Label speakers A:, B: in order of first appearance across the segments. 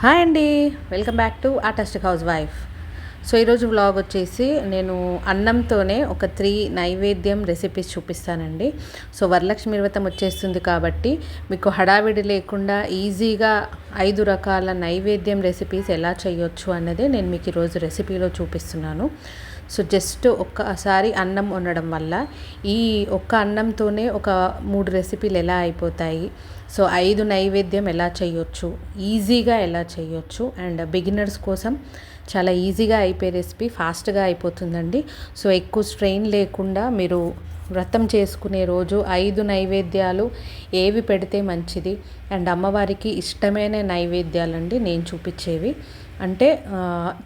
A: Hi అండి. Welcome back to artistic housewife. So ఈరోజు vlog వచ్చేసి నేను అన్నంతోనే ఒక త్రీ నైవేద్యం రెసిపీస్ చూపిస్తానండి. సో వరలక్ష్మి వ్రతం వచ్చేస్తుంది కాబట్టి మీకు హడావిడి లేకుండా ఈజీగా ఐదు రకాల నైవేద్యం రెసిపీస్ ఎలా చేయొచ్చు అన్నదే నేను మీకు ఈరోజు రెసిపీలో చూపిస్తున్నాను. సో జస్ట్ ఒక్కసారి అన్నం వండడం వల్ల ఈ ఒక్క అన్నంతోనే ఒక మూడు రెసిపీలు ఎలా అయిపోతాయి? సో ఐదు నైవేద్యం ఎలా చేయొచ్చు? ఈజీగా ఎలా చేయొచ్చు? అండ్ బిగినర్స్ కోసం చాలా ఈజీగా అయిపోయే రెసిపీ ఫాస్ట్గా అయిపోతుందండి. సో ఎక్కువ స్ట్రెయిన్ లేకుండా మీరు వ్రతం చేసుకునే రోజు ఐదు నైవేద్యాలు ఏవి పెడితే మంచిది? అండ్ అమ్మవారికి ఇష్టమైన నైవేద్యాలండి నేను చూపించేవి. అంటే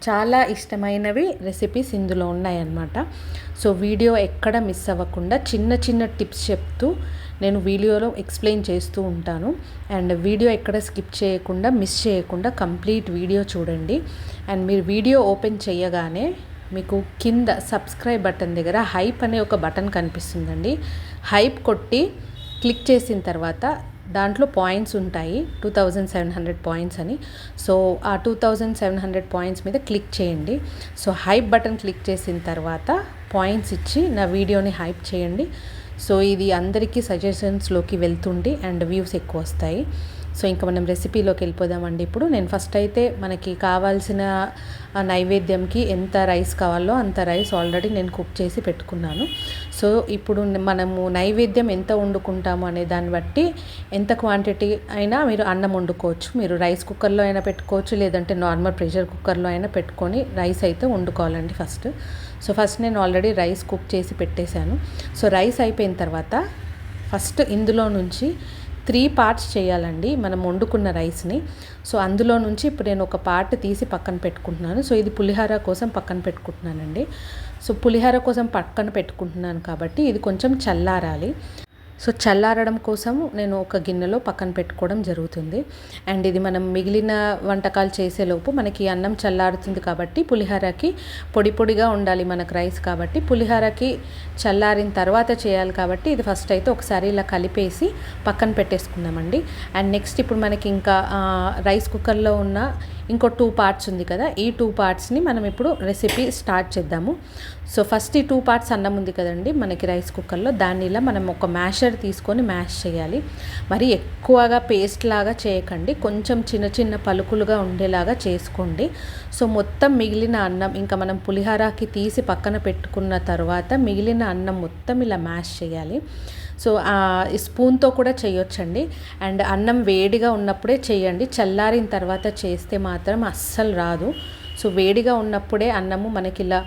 A: చాలా ఇష్టమైనవి రెసిపీస్ ఇందులో ఉన్నాయన్నమాట. సో వీడియో ఎక్కడ మిస్ అవ్వకుండా చిన్న చిన్న టిప్స్ చెప్తూ నేను వీడియోలో ఎక్స్ప్లెయిన్ చేస్తూ ఉంటాను. అండ్ వీడియో ఎక్కడ స్కిప్ చేయకుండా మిస్ చేయకుండా కంప్లీట్ వీడియో చూడండి. అండ్ మీరు వీడియో ఓపెన్ చేయగానే మీకు కింద సబ్స్క్రైబ్ బటన్ దగ్గర హైప్ అనే ఒక బటన్ కనిపిస్తుందండి. హైప్ కొట్టి క్లిక్ చేసిన తర్వాత దాంట్లో పాయింట్స్ ఉంటాయి two thousand seven hundred points అని. సో ఆ two thousand seven hundred points మీద క్లిక్ చేయండి. సో హైప్ బటన్ క్లిక్ చేసిన తర్వాత పాయింట్స్ ఇచ్చి నా వీడియోని హైప్ చేయండి. సో ఇది అందరికీ సజెషన్స్లోకి వెళ్తుండి అండ్ వ్యూస్ ఎక్కువ వస్తాయి. సో ఇంకా మనం రెసిపీలోకి వెళ్ళిపోదామండి. ఇప్పుడు నేను ఫస్ట్ అయితే మనకి కావాల్సిన నైవేద్యంకి ఎంత రైస్ కావాలో అంత రైస్ ఆల్రెడీ నేను కుక్ చేసి పెట్టుకున్నాను. సో ఇప్పుడు మనము నైవేద్యం ఎంత వండుకుంటాము అనే దాన్ని బట్టి ఎంత క్వాంటిటీ అయినా మీరు అన్నం వండుకోవచ్చు. మీరు రైస్ కుక్కర్లో అయినా పెట్టుకోవచ్చు లేదంటే నార్మల్ ప్రెషర్ కుక్కర్లో అయినా పెట్టుకొని రైస్ అయితే వండుకోవాలండి ఫస్ట్. సో ఫస్ట్ నేను ఆల్రెడీ రైస్ కుక్ చేసి పెట్టేశాను. సో రైస్ అయిపోయిన తర్వాత ఫస్ట్ ఇందులో నుంచి త్రీ పార్ట్స్ చేయాలండి. మనం వండుకున్న రైస్ని. సో అందులో నుంచి ఇప్పుడు నేను ఒక పార్ట్ తీసి పక్కన పెట్టుకుంటున్నాను. సో ఇది పులిహార కోసం పక్కన పెట్టుకుంటున్నానండి. సో పులిహార కోసం పక్కన పెట్టుకుంటున్నాను కాబట్టి ఇది కొంచెం చల్లారాలి. సో చల్లారడం కోసం నేను ఒక గిన్నెలో పక్కన పెట్టుకోవడం జరుగుతుంది. అండ్ ఇది మనం మిగిలిన వంటకాలు చేసేలోపు మనకి అన్నం చల్లారుతుంది కాబట్టి పులిహారకి పొడి పొడిగా ఉండాలి మనకు రైస్ కాబట్టి పులిహారకి చల్లారిన తర్వాత చేయాలి కాబట్టి ఇది ఫస్ట్ అయితే ఒకసారి ఇలా కలిపేసి పక్కన పెట్టేసుకుందామండి. అండ్ నెక్స్ట్ ఇప్పుడు మనకి ఇంకా రైస్ కుక్కర్లో ఉన్న ఇంకో టూ పార్ట్స్ ఉంది కదా. ఈ టూ పార్ట్స్ని మనం ఇప్పుడు రెసిపీ స్టార్ట్ చేద్దాము. సో ఫస్ట్ ఈ టూ పార్ట్స్ అన్నం ఉంది కదండి. మనకి రైస్ కుక్కర్లో దాన్ని ఇలా మనం ఒక మ్యాషర్ తీసుకొని మ్యాష్ చేయాలి. మరి ఎక్కువగా పేస్ట్ లాగా చేయకండి. కొంచెం చిన్న చిన్న పలుకులుగా ఉండేలాగా చేసుకోండి. సో మొత్తం మిగిలిన అన్నం ఇంకా మనం పులిహారాకి తీసి పక్కన పెట్టుకున్న తర్వాత మిగిలిన అన్నం మొత్తం ఇలా మ్యాష్ చేయాలి. సో స్పూన్తో కూడా చేయొచ్చండి. అండ్ అన్నం వేడిగా ఉన్నప్పుడే చేయండి. చల్లారిన తర్వాత చేస్తే మాత్రం అస్సలు రాదు. సో వేడిగా ఉన్నప్పుడే అన్నము మనకి ఇలా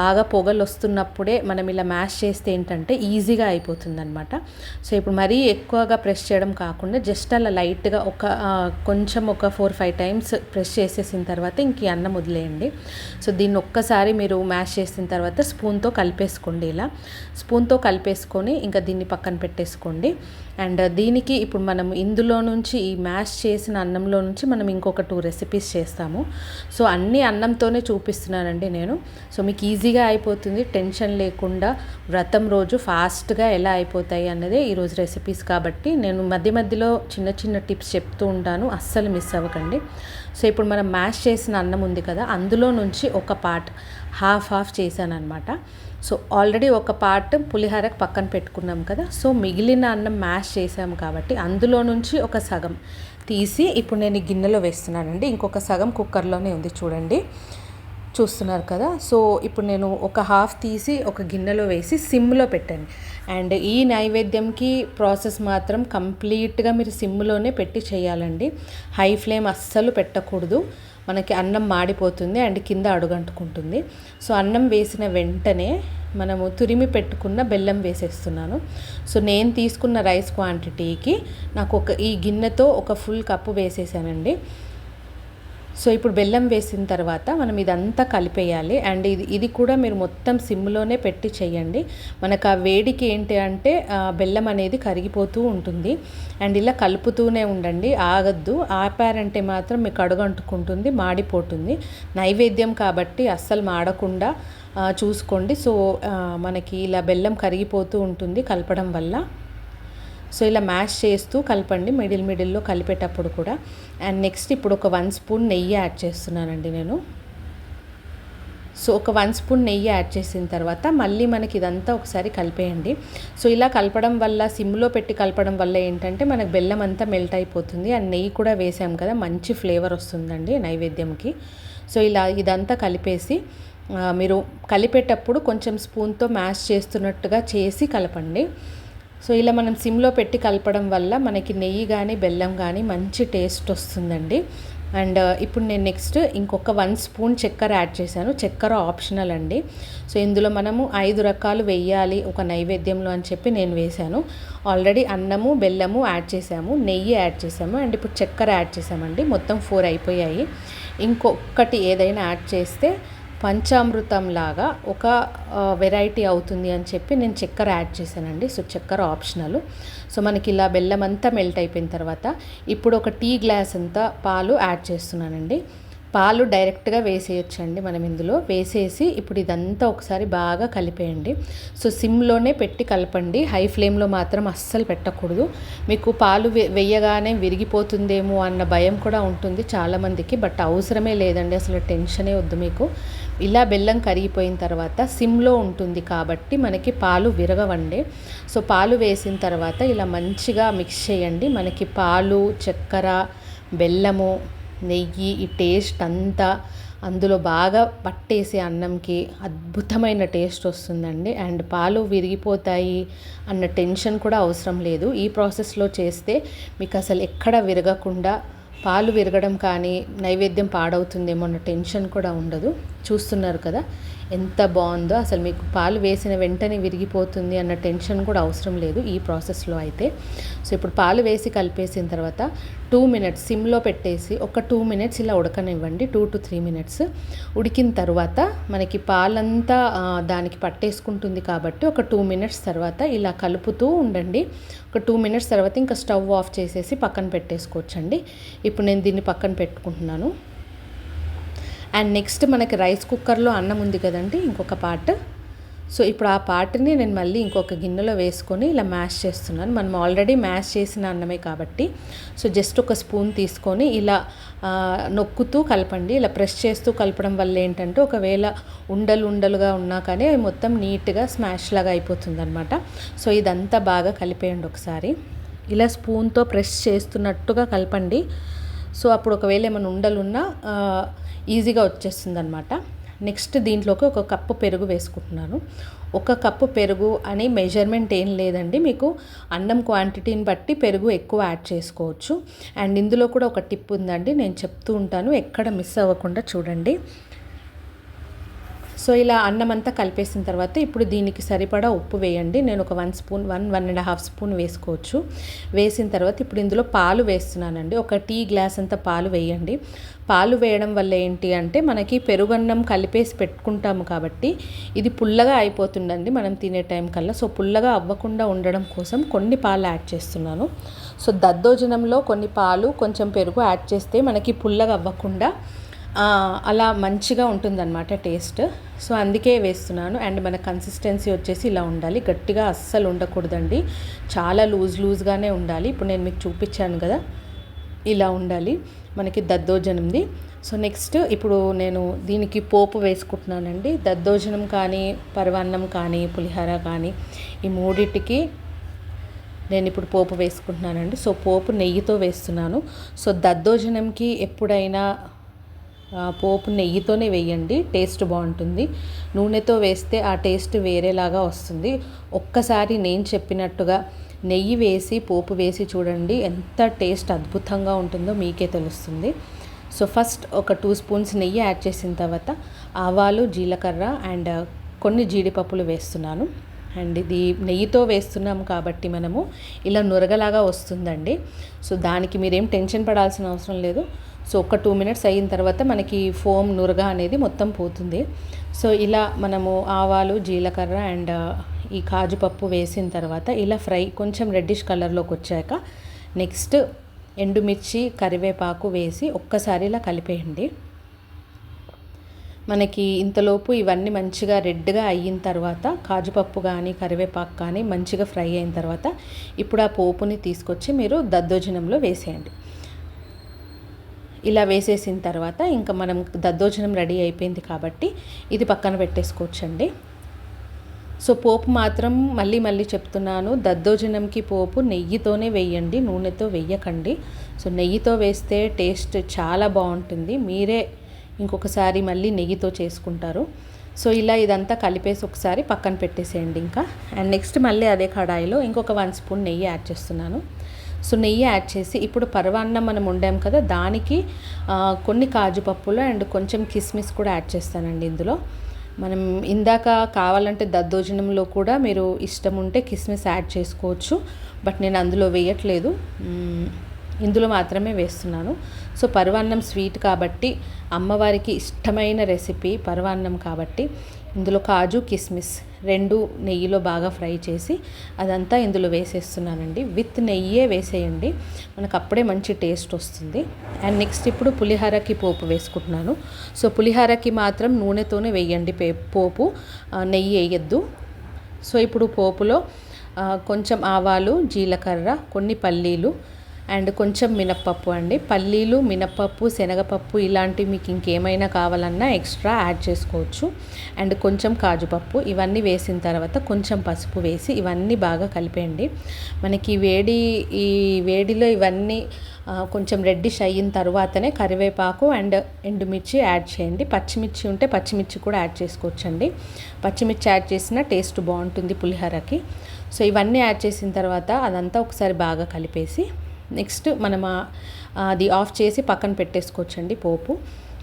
A: బాగా పొగలు వస్తున్నప్పుడే మనం ఇలా మ్యాష్ చేస్తే ఏంటంటే ఈజీగా అయిపోతుందనమాట సో ఇప్పుడు మరీ ఎక్కువగా ప్రెస్ చేయడం కాకుండా జస్ట్ అలా లైట్గా ఒక కొంచెం ఒక ఫోర్ ఫైవ్ టైమ్స్ ప్రెస్ చేసేసిన తర్వాత ఇంక అన్నం వదిలేయండి. సో దీన్ని ఒక్కసారి మీరు మ్యాష్ చేసిన తర్వాత స్పూన్తో కలిపేసుకోండి ఇలా. స్పూన్తో కలిపేసుకొని ఇంకా దీన్ని పక్కన పెట్టేసుకోండి. అండ్ దీనికి ఇప్పుడు మనం ఇందులో నుంచి ఈ మ్యాష్ చేసిన అన్నంలో నుంచి మనం ఇంకొక టూ రెసిపీస్ చేస్తాము. సో అన్ని అన్నంతోనే చూపిస్తున్నానండి నేను. సో మీకు ఈజీగా అయిపోతుంది. టెన్షన్ లేకుండా వ్రతం రోజు ఫాస్ట్గా ఎలా అయిపోతాయి అన్నదే ఈరోజు రెసిపీస్ కాబట్టి నేను మధ్య మధ్యలో చిన్న చిన్న టిప్స్ చెప్తూ ఉంటాను. అస్సలు మిస్ అవ్వకండి. సో ఇప్పుడు మనం మ్యాష్ చేసిన అన్నం ఉంది కదా అందులో నుంచి ఒక పార్ట్ హాఫ్ హాఫ్ చేశాను అనమాట సో ఆల్రెడీ ఒక పార్ట్ పులిహోరకు పక్కన పెట్టుకున్నాం కదా. సో మిగిలిన అన్నం మ్యాష్ చేసాము కాబట్టి అందులో నుంచి ఒక సగం తీసి ఇప్పుడు నేను ఈ గిన్నెలో వేస్తున్నానండి. ఇంకొక సగం కుక్కర్లోనే ఉంది చూడండి. చూస్తున్నారు కదా. సో ఇప్పుడు నేను ఒక హాఫ్ తీసి ఒక గిన్నెలో వేసి సిమ్లో పెట్టండి అండ్ ఈ నైవేద్యంకి ప్రాసెస్ మాత్రం కంప్లీట్గా మీరు సిమ్లోనే పెట్టి చేయాలండి. హై ఫ్లేమ్ అస్సలు పెట్టకూడదు. మనకి అన్నం మాడిపోతుంది అండ్ కింద అడుగంటుకుంటుంది. సో అన్నం వేసిన వెంటనే మనము తురిమి పెట్టుకున్న బెల్లం వేసేస్తున్నాను. సో నేను తీసుకున్న రైస్ క్వాంటిటీకి నాకు ఒక ఈ గిన్నెతో ఒక ఫుల్ కప్పు వేసేసానండి. సో ఇప్పుడు బెల్లం వేసిన తర్వాత మనం ఇదంతా కలిపేయాలి. అండ్ ఇది ఇది కూడా మీరు మొత్తం సిమ్లోనే పెట్టి చేయండి. మనకు ఆ వేడికి ఏంటి అంటే బెల్లం అనేది కరిగిపోతూ ఉంటుంది. అండ్ ఇలా కలుపుతూనే ఉండండి. ఆగద్దు. ఆపారంటే మాత్రం మీకు అడుగంటుకుంటుంది మాడిపోతుంది. నైవేద్యం కాబట్టి అస్సలు మాడకుండా చూసుకోండి. సో మనకి ఇలా బెల్లం కరిగిపోతూ ఉంటుంది కలపడం వల్ల. సో ఇలా మ్యాష్ చేస్తూ కలపండి మిడిల్ మిడిల్లో కలిపేటప్పుడు కూడా. అండ్ నెక్స్ట్ ఇప్పుడు ఒక వన్ స్పూన్ నెయ్యి యాడ్ చేస్తున్నానండి నేను. సో ఒక వన్ స్పూన్ నెయ్యి యాడ్ చేసిన తర్వాత మళ్ళీ మనకి ఇదంతా ఒకసారి కలిపేయండి. సో ఇలా కలపడం వల్ల సిమ్లో పెట్టి కలపడం వల్ల ఏంటంటే మనకు బెల్లం అంతా మెల్ట్ అయిపోతుంది. అండ్ నెయ్యి కూడా వేసాం కదా మంచి ఫ్లేవర్ వస్తుందండి నైవేద్యంకి. సో ఇలా ఇదంతా కలిపేసి మీరు కలిపేటప్పుడు కొంచెం స్పూన్తో మ్యాష్ చేస్తున్నట్టుగా చేసి కలపండి. సో ఇలా మనం సిమ్లో పెట్టి కలపడం వల్ల మనకి నెయ్యి కానీ బెల్లం కానీ మంచి టేస్ట్ వస్తుందండి. అండ్ uh, ఇప్పుడు నేను నెక్స్ట్ ఇంకొక వన్ స్పూన్ చక్కెర యాడ్ చేశాను. చక్కెర ఆప్షనల్ అండి. సో ఇందులో మనము ఐదు రకాలు వేయాలి ఒక నైవేద్యంలో అని చెప్పి నేను వేశాను. ఆల్రెడీ అన్నము బెల్లము యాడ్ చేసాము నెయ్యి యాడ్ చేసాము అండ్ ఇప్పుడు చక్కెర యాడ్ చేసామండి మొత్తం ఫోర్ అయిపోయాయి. ఇంకొకటి ఏదైనా యాడ్ చేస్తే పంచామృతంలాగా ఒక వెరైటీ అవుతుంది అని చెప్పి నేను చక్కెర యాడ్ చేశానండి. సో చక్కెర ఆప్షనల్ సో మనకి ఇలా బెల్లం అంతా మెల్ట్ అయిపోయిన తర్వాత ఇప్పుడు ఒక టీ గ్లాస్ అంతా పాలు యాడ్ చేస్తున్నానండి. పాలు డైరెక్ట్గా వేసేయచ్చండి మనం ఇందులో. వేసేసి ఇప్పుడు ఇదంతా ఒకసారి బాగా కలిపేయండి. సో సిమ్లోనే పెట్టి కలపండి. హై ఫ్లేమ్లో మాత్రం అస్సలు పెట్టకూడదు. మీకు పాలు వెయ్యగానే విరిగిపోతుందేమో అన్న భయం కూడా ఉంటుంది చాలామందికి బట్ అవసరమే లేదండి. అసలు టెన్షనే వద్దు మీకు. ఇలా బెల్లం కరిగిపోయిన తర్వాత సిమ్లో ఉంటుంది కాబట్టి మనకి పాలు విరగవండి. సో పాలు వేసిన తర్వాత ఇలా మంచిగా మిక్స్ చేయండి. మనకి పాలు చక్కెర బెల్లము నెయ్యి ఈ టేస్ట్ అంతా అందులో బాగా పట్టేసి అన్నంకి అద్భుతమైన టేస్ట్ వస్తుందండి. అండ్ పాలు విరిగిపోతాయి అన్న టెన్షన్ కూడా అవసరం లేదు. ఈ ప్రాసెస్లో చేస్తే మీకు అసలు ఎక్కడ విరగకుండా పాలు విరగడం కానీ నైవేద్యం పాడవుతుందేమో అన్న టెన్షన్ కూడా ఉండదు. చూస్తున్నారు కదా? ఎంత బాగుందో అసలు మీకు పాలు వేసిన వెంటనే విరిగిపోతుంది అన్న టెన్షన్ కూడా అవసరం లేదు ఈ ప్రాసెస్లో అయితే. సో ఇప్పుడు పాలు వేసి కలిపేసిన తర్వాత టూ మినిట్స్ సిమ్లో పెట్టేసి ఒక టూ మినిట్స్ ఇలా ఉడకనివ్వండి. టూ టు త్రీ మినిట్స్ ఉడికిన తర్వాత మనకి పాలంతా దానికి పట్టేసుకుంటుంది కాబట్టి ఒక టూ మినిట్స్ తర్వాత ఇలా కలుపుతూ ఉండండి. ఒక టూ మినిట్స్ తర్వాత ఇంకా స్టవ్ ఆఫ్ చేసేసి పక్కన పెట్టేసుకోవచ్చండి. ఇప్పుడు నేను దీన్ని పక్కన పెట్టుకుంటున్నాను. అండ్ నెక్స్ట్ మనకి రైస్ కుక్కర్లో అన్నం ఉంది కదండి ఇంకొక పార్ట్ సో ఇప్పుడు ఆ పార్ట్ని నేను మళ్ళీ ఇంకొక గిన్నెలో వేసుకొని ఇలా మ్యాష్ చేస్తున్నాను. మనం ఆల్రెడీ మ్యాష్ చేసిన అన్నమే కాబట్టి. సో జస్ట్ ఒక స్పూన్ తీసుకొని ఇలా నొక్కుతూ కలపండి. ఇలా ప్రెస్ చేస్తూ కలపడం వల్ల ఏంటంటే ఒకవేళ ఉండలు ఉండలుగా ఉన్నా కానీ అవి మొత్తం నీట్గా స్మాష్ లాగా అయిపోతుంది అనమాట సో ఇదంతా బాగా కలిపేయండి ఒకసారి. ఇలా స్పూన్తో ప్రెస్ చేస్తున్నట్టుగా కలపండి. సో అప్పుడు ఒకవేళ ఏమైనా ఉండలున్నా ఈజీగా వచ్చేస్తుంది అనమాట నెక్స్ట్ దీంట్లోకి ఒక కప్పు పెరుగు వేసుకుంటున్నాను. ఒక కప్పు పెరుగు అని మెజర్మెంట్ ఏం లేదండి. మీకు అన్నం క్వాంటిటీని బట్టి పెరుగు ఎక్కువ యాడ్ చేసుకోవచ్చు. అండ్ ఇందులో కూడా ఒక టిప్ ఉందండి. నేను చెప్తూ ఉంటాను. ఎక్కడ మిస్ అవ్వకుండా చూడండి. సో ఇలా అన్నం అంతా కలిపేసిన తర్వాత ఇప్పుడు దీనికి సరిపడా ఉప్పు వేయండి. నేను ఒక one spoon one one and half spoon వేసుకోవచ్చు. వేసిన తర్వాత ఇప్పుడు ఇందులో పాలు వేస్తున్నానండి. ఒక టీ గ్లాస్ అంత పాలు వేయండి. పాలు వేయడం వల్ల ఏంటి అంటే మనకి పెరుగన్నం కలిపేసి పెట్టుకుంటాము కాబట్టి ఇది పుల్లగా అయిపోతుందండి మనం తినే టైం కల్లా. సో పుల్లగా అవ్వకుండా ఉండడం కోసం కొన్ని పాలు యాడ్ చేస్తున్నాను. సో దద్దోజనంలో కొన్ని పాలు కొంచెం పెరుగు యాడ్ చేస్తే మనకి పుల్లగా అవ్వకుండా అలా మంచిగా ఉంటుందన్నమాట టేస్ట్. సో అందుకే వేస్తున్నాను. అండ్ మన కన్సిస్టెన్సీ వచ్చేసి ఇలా ఉండాలి. గట్టిగా అస్సలు ఉండకూడదండి. చాలా లూజ్ లూజ్గానే ఉండాలి. ఇప్పుడు నేను మీకు చూపించాను కదా ఇలా ఉండాలి. మనకి దద్దోజనంది. సో నెక్స్ట్ ఇప్పుడు నేను దీనికి పోపు వేసుకుంటున్నానండి. దద్దోజనం కానీ పరవాన్నం కానీ పులిహోర కానీ ఈ మూడింటికి నేను ఇప్పుడు పోపు వేసుకుంటున్నానండి. సో పోపు నెయ్యితో వేస్తున్నాను. సో దద్దోజనంకి ఎప్పుడైనా పోపు నెయ్యితోనే వేయండి టేస్ట్ బాగుంటుంది. నూనెతో వేస్తే ఆ టేస్ట్ వేరేలాగా వస్తుంది. ఒక్కసారి నేను చెప్పినట్టుగా నెయ్యి వేసి పోపు వేసి చూడండి ఎంత టేస్ట్ అద్భుతంగా ఉంటుందో మీకే తెలుస్తుంది. సో ఫస్ట్ ఒక టూ స్పూన్స్ నెయ్యి యాడ్ చేసిన తర్వాత ఆవాలు జీలకర్ర అండ్ కొన్ని జీడిపప్పులు వేస్తున్నాను. అండ్. ఇది నెయ్యితో వేస్తున్నాం కాబట్టి మనము ఇలా నురగలాగా వస్తుందండి. సో దానికి మీరేం టెన్షన్ పడాల్సిన అవసరం లేదు. సో ఒక టూ మినిట్స్ అయిన తర్వాత మనకి ఫోమ్ నురగ అనేది మొత్తం పోతుంది. సో ఇలా మనము ఆవాలు జీలకర్ర అండ్ ఈ కాజు పప్పు వేసిన తర్వాత ఇలా ఫ్రై కొంచెం రెడ్డిష్ కలర్లోకి వచ్చాక నెక్స్ట్ ఎండుమిర్చి కరివేపాకు వేసి ఒక్కసారి ఇలా కలిపేయండి. మనకి ఇంతలోపు ఇవన్నీ మంచిగా రెడ్గా అయిన తర్వాత కాజుపప్పు కానీ కరివేపాకు కానీ మంచిగా ఫ్రై అయిన తర్వాత ఇప్పుడు ఆ పోపుని తీసుకొచ్చి మీరు దద్దోజనంలో వేసేయండి. ఇలా వేసేసిన తర్వాత ఇంకా మనం దద్దోజనం రెడీ అయిపోయింది కాబట్టి ఇది పక్కన పెట్టేసుకోవచ్చండి. సో పోపు మాత్రం మళ్ళీ మళ్ళీ చెప్తున్నాను దద్దోజనంకి పోపు నెయ్యితోనే వేయండి నూనెతో వేయకండి. సో నెయ్యితో వేస్తే టేస్ట్ చాలా బాగుంటుంది. మీరే ఇంకొకసారి మళ్ళీ నెయ్యితో చేసుకుంటారు. సో ఇలా ఇదంతా కలిపేసి ఒకసారి పక్కన పెట్టేసేయండి ఇంకా. అండ్ నెక్స్ట్ మళ్ళీ అదే కడాయిలో ఇంకొక వన్ స్పూన్ నెయ్యి యాడ్ చేస్తున్నాను. సో నెయ్యి యాడ్ చేసి ఇప్పుడు పరవాన్నం మనం వండాం కదా దానికి కొన్ని కాజు పప్పులు అండ్ కొంచెం కిస్మిస్ కూడా యాడ్ చేస్తానండి ఇందులో. మనం ఇందాక కావాలంటే దద్దోజనంలో కూడా మీరు ఇష్టం ఉంటే కిస్మిస్ యాడ్ చేసుకోవచ్చు బట్ నేను అందులో వేయట్లేదు. ఇందులో మాత్రమే వేస్తున్నాను. సో పరవాన్నం స్వీట్ కాబట్టి అమ్మవారికి ఇష్టమైన రెసిపీ పరవాన్నం కాబట్టి ఇందులో కాజు కిస్మిస్ రెండు నెయ్యిలో బాగా ఫ్రై చేసి అదంతా ఇందులో వేసేస్తున్నానండి. విత్ నెయ్యే వేసేయండి. మనకు అప్పుడే మంచి టేస్ట్ వస్తుంది. అండ్ నెక్స్ట్ ఇప్పుడు పులిహారకి పోపు వేసుకుంటున్నాను. సో పులిహారకి మాత్రం నూనెతోనే వేయండి పోపు. నెయ్యి వేయద్దు. సో ఇప్పుడు పోపులో కొంచెం ఆవాలు జీలకర్ర కొన్ని పల్లీలు అండ్ కొంచెం మినప్పప్పు అండి. పల్లీలు మినప్పప్పు శనగపప్పు ఇలాంటివి మీకు ఇంకేమైనా కావాలన్నా ఎక్స్ట్రా యాడ్ చేసుకోవచ్చు. అండ్ కొంచెం కాజుపప్పు ఇవన్నీ వేసిన తర్వాత కొంచెం పసుపు వేసి ఇవన్నీ బాగా కలిపేయండి. మనకి వేడి ఈ వేడిలో ఇవన్నీ కొంచెం రెడ్డిష్ అయిన తర్వాతనే కరివేపాకు అండ్ ఎండుమిర్చి యాడ్ చేయండి. పచ్చిమిర్చి ఉంటే పచ్చిమిర్చి కూడా యాడ్ చేసుకోవచ్చండి. పచ్చిమిర్చి యాడ్ చేసిన టేస్ట్ బాగుంటుంది పులిహోరకి. సో ఇవన్నీ యాడ్ చేసిన తర్వాత అదంతా ఒకసారి బాగా కలిపేసి నెక్స్ట్ మనం అది ఆఫ్ చేసి పక్కన పెట్టేసుకోవచ్చండి పోపు.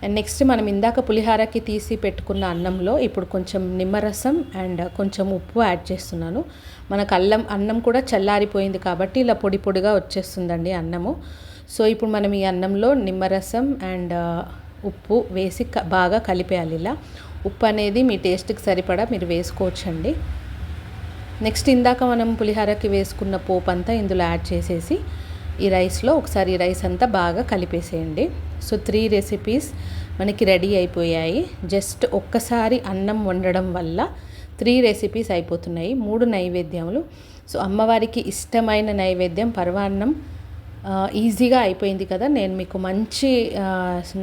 A: అండ్ నెక్స్ట్ మనం ఇందాక పులిహారకి తీసి పెట్టుకున్న అన్నంలో ఇప్పుడు కొంచెం నిమ్మరసం అండ్ కొంచెం ఉప్పు యాడ్ చేస్తున్నాను. మనకు అల్లం అన్నం కూడా చల్లారిపోయింది కాబట్టి ఇలా పొడి పొడిగా వచ్చేస్తుందండి అన్నము. సో ఇప్పుడు మనం ఈ అన్నంలో నిమ్మరసం అండ్ ఉప్పు వేసి బాగా కలిపేయాలి ఇలా. ఉప్పు అనేది మీ టేస్ట్కి సరిపడా మీరు వేసుకోవచ్చండి. నెక్స్ట్ ఇందాక మనం పులిహారకి వేసుకున్న పోపు అంతా ఇందులో యాడ్ చేసేసి ఈ రైస్లో ఒకసారి ఈ రైస్ అంతా బాగా కలిపేసేయండి. సో త్రీ రెసిపీస్ మనకి రెడీ అయిపోయాయి. జస్ట్ ఒక్కసారి అన్నం వండడం వల్ల త్రీ రెసిపీస్ అయిపోతున్నాయి. మూడు నైవేద్యములు. సో అమ్మవారికి ఇష్టమైన నైవేద్యం పర్వాన్నం ఈజీగా అయిపోయింది కదా. నేను మీకు మంచి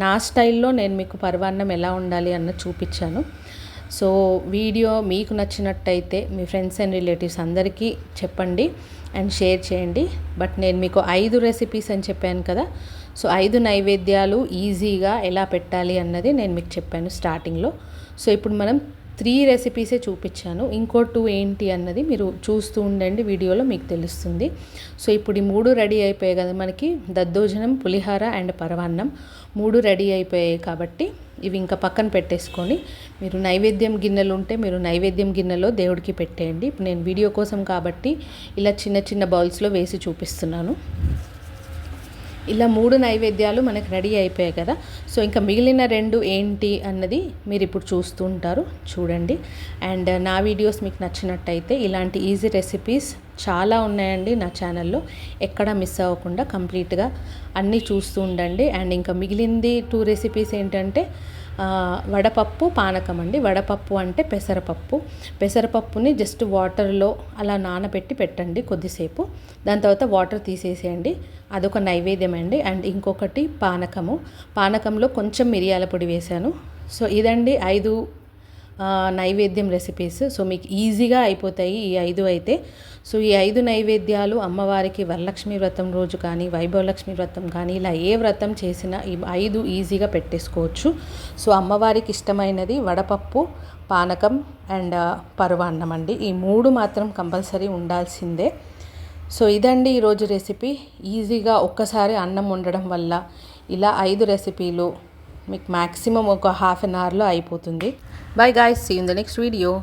A: నా స్టైల్లో నేను మీకు పర్వాన్నం ఎలా ఉండాలి అన్న చూపించాను. సో వీడియో మీకు నచ్చినట్టయితే మీ ఫ్రెండ్స్ అండ్ రిలేటివ్స్ అందరికీ చెప్పండి అండ్ షేర్ చేయండి. బట్ నేను మీకు ఐదు రెసిపీస్ అని చెప్పాను కదా సో ఐదు నైవేద్యాలు ఈజీగా ఎలా పెట్టాలి అన్నది నేను మీకు చెప్పాను స్టార్టింగ్లో. సో ఇప్పుడు మనం త్రీ రెసిపీసే చూపించాను. ఇంకో టూ ఏంటి అన్నది మీరు చూస్తూ ఉండండి వీడియోలో మీకు తెలుస్తుంది. సో ఇప్పుడు ఈ మూడు రెడీ అయిపోయాయి కదా మనకి దద్దోజనం పులిహార అండ్ పరవాన్నం మూడు రెడీ అయిపోయాయి కాబట్టి ఇవి ఇంకా పక్కన పెట్టేసుకొని మీరు నైవేద్యం గిన్నెలు ఉంటే మీరు నైవేద్యం గిన్నెలో దేవుడికి పెట్టేయండి. ఇప్పుడు నేను వీడియో కోసం కాబట్టి ఇలా చిన్న చిన్న బౌల్స్లో వేసి చూపిస్తున్నాను. ఇలా మూడు నైవేద్యాలు మనకు రెడీ అయిపోయాయి కదా. సో ఇంకా మిగిలిన రెండు ఏంటి అన్నది మీరు ఇప్పుడు చూస్తూ ఉంటారు. చూడండి. అండ్ నా వీడియోస్ మీకు నచ్చినట్టయితే ఇలాంటి ఈజీ రెసిపీస్ చాలా ఉన్నాయండి నా ఛానల్లో. ఎక్కడ మిస్ అవ్వకుండా కంప్లీట్గా అన్నీ చూస్తూ ఉండండి. అండ్ ఇంకా మిగిలింది టూ రెసిపీస్ ఏంటంటే వడపప్పు పానకం అండి. వడపప్పు అంటే పెసరపప్పు. పెసరపప్పుని జస్ట్ వాటర్లో అలా నానబెట్టి పెట్టండి కొద్దిసేపు. దాని తర్వాత వాటర్ తీసేసేయండి. అదొక నైవేద్యం అండి అండ్ ఇంకొకటి పానకము. పానకంలో కొంచెం మిరియాల పొడి వేశాను. సో ఇదండి ఐదు నైవేద్యం రెసిపీస్ సో మీకు ఈజీగా అయిపోతాయి ఈ ఐదు అయితే. సో ఈ ఐదు నైవేద్యాలు అమ్మవారికి వరలక్ష్మి వ్రతం రోజు కానీ వైభవలక్ష్మి వ్రతం కానీ ఇలా ఏ వ్రతం చేసినా ఈ ఐదు ఈజీగా పెట్టేసుకోవచ్చు. సో అమ్మవారికి ఇష్టమైనది వడపప్పు పానకం అండ్ పరువాన్నం అండి. ఈ మూడు మాత్రం కంపల్సరీ ఉండాల్సిందే. సో ఇదండి ఈరోజు రెసిపీ ఈజీగా ఒక్కసారి అన్నం వండడం వల్ల ఇలా ఐదు రెసిపీలు మీకు మ్యాక్సిమం ఒక హాఫ్ అన్ అవర్లో అయిపోతుంది. Bye guys, see you in the next video.